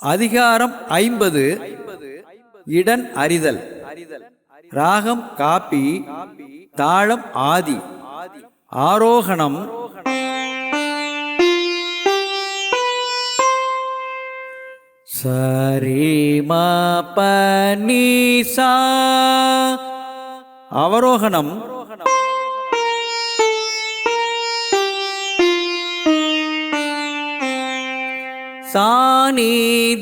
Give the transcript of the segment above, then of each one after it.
அதிகாரம் ஐம்பது. இடன் அறிதல். ராகம் காப்பி. தாளம் ஆதி. ஆரோகணம். சரிமா ம சா அவரோகணம். சாணிதனி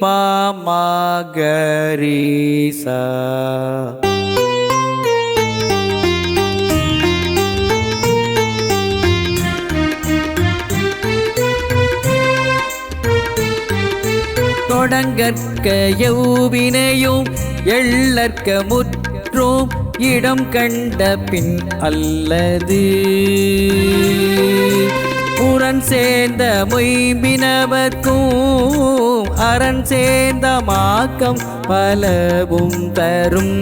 பமகரீசா. தொடங்கற்க யௌவினையும் எள்ளற்க முற்றோம் இடம் கண்ட பின் அல்லது சேர்ந்த மொய்பினவர்க்கும் அரண் சேர்ந்த மாக்கம் பலவும் தரும்.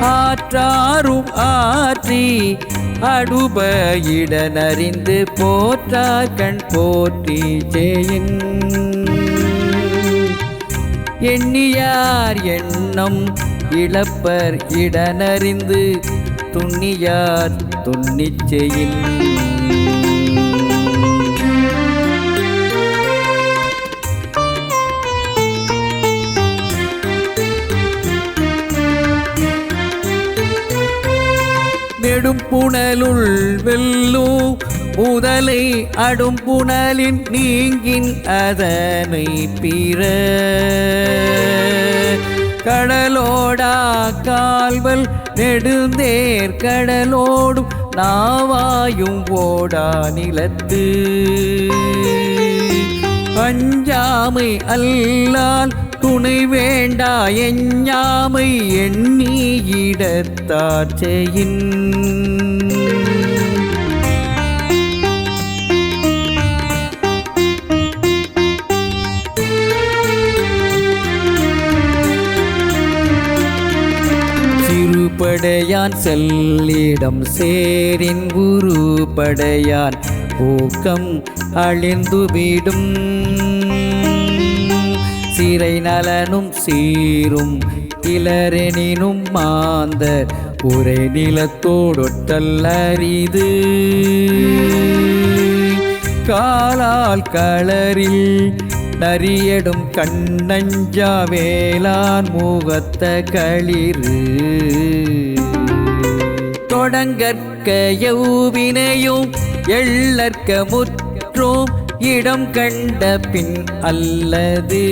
ஆற்றாரும் ஆற்றி அடுப இடனறிந்து போற்றா கண் போற்றி ஜெயின். எண்ணியார் எண்ணம் இழப்பர் இடனறிந்து துண்ணியார் துண்ணிச்செயின் நெடும் புனலுள் வெல்லூ முதலை அடும் புனலின் நீங்கின் அதனை பிற. கடலோடா கால்வல் நெடுந்தேர் கடலோடும் நாவாயும் ஓடா நிலத்து. வஞ்சாமை அல்லால் துணை வேண்டா எஞ்ஞாமை எண்ணி இடத்தாச்சையின் சிறுபடையான் செல்லிடம் சேரின் உருபடையான் ஊக்கம் அழிந்துவிடும் சிறை நலனும் சீரும் இளரெனினும் மாந்தர் உரை நிலத்தோடொட்டல் அரிது காலால் களரில் நரியடும் கண்ணஞ்சா வேளாண் முகத்த களிறு. தொடங்கற்க யௌவினையும் எள்ளற்க முற்றோம் இடம் கண்ட பின் அல்லது